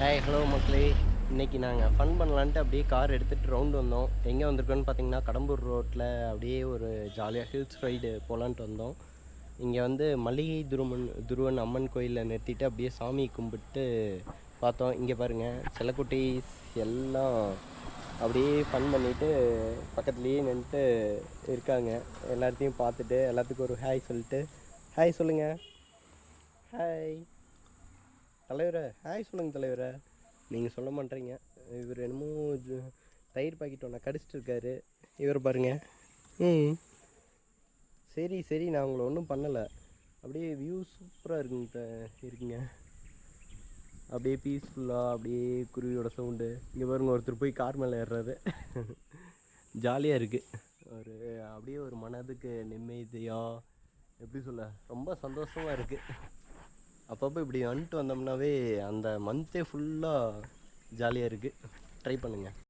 Hi hello மக்களே. இன்றைக்கி நாங்கள் ஃபன் பண்ணலான்ட்டு அப்படியே கார் எடுத்துகிட்டு ரவுண்டு வந்தோம். எங்கே வந்திருக்கோன்னு பார்த்தீங்கன்னா கடம்பூர் ரோட்டில் அப்படியே ஒரு ஜாலியாக ஹில்ஸ் ரைடு போகலான்ட்டு வந்தோம். இங்கே வந்து மளிகை துருவன் துருவன் அம்மன் கோயிலில் நிறுத்திட்டு அப்படியே சாமி கும்பிட்டு பார்த்தோம். இங்கே பாருங்கள் செல்லக்குட்டீஸ் எல்லாம் அப்படியே ஃபன் பண்ணிவிட்டு பக்கத்துலேயே நின்றுட்டு இருக்காங்க. எல்லாத்தையும் பார்த்துட்டு எல்லாத்துக்கும் ஒரு ஹாய் சொல்லிட்டு. ஹாய் சொல்லுங்கள் ஹாய் தலைவரே ஹாய் சொல்லுங்கள் தலைவரே. நீங்கள் சொல்ல மாட்டேறீங்க. இவர் என்னமோ தயிர் பாக்கெட் ஒன்று கடிச்சிட்டு இருக்காரு இவர் பாருங்கள் ம். சரி சரி நான் உங்களை ஒன்றும் பண்ணலை. அப்படியே வியூ சூப்பராக இருக்குங்க இருக்குங்க. அப்படியே பீஸ்ஃபுல்லாக அப்படியே குருவியோட சவுண்டு இங்கே பாருங்க ஒருத்தர் போய் கார் மேலே ஏறுறாரு. ஜாலியாக இருக்குது ஒரு அப்படியே ஒரு மனதுக்கு நிம்மதியாக எப்படி சொல்ல ரொம்ப சந்தோஷமாக இருக்குது அப்பப்போ இப்படி வந்துட்டு வந்தோம்னாவே அந்த மந்த்தே ஃபுல்லாக ஜாலியாக இருக்குது ட்ரை பண்ணுங்கள்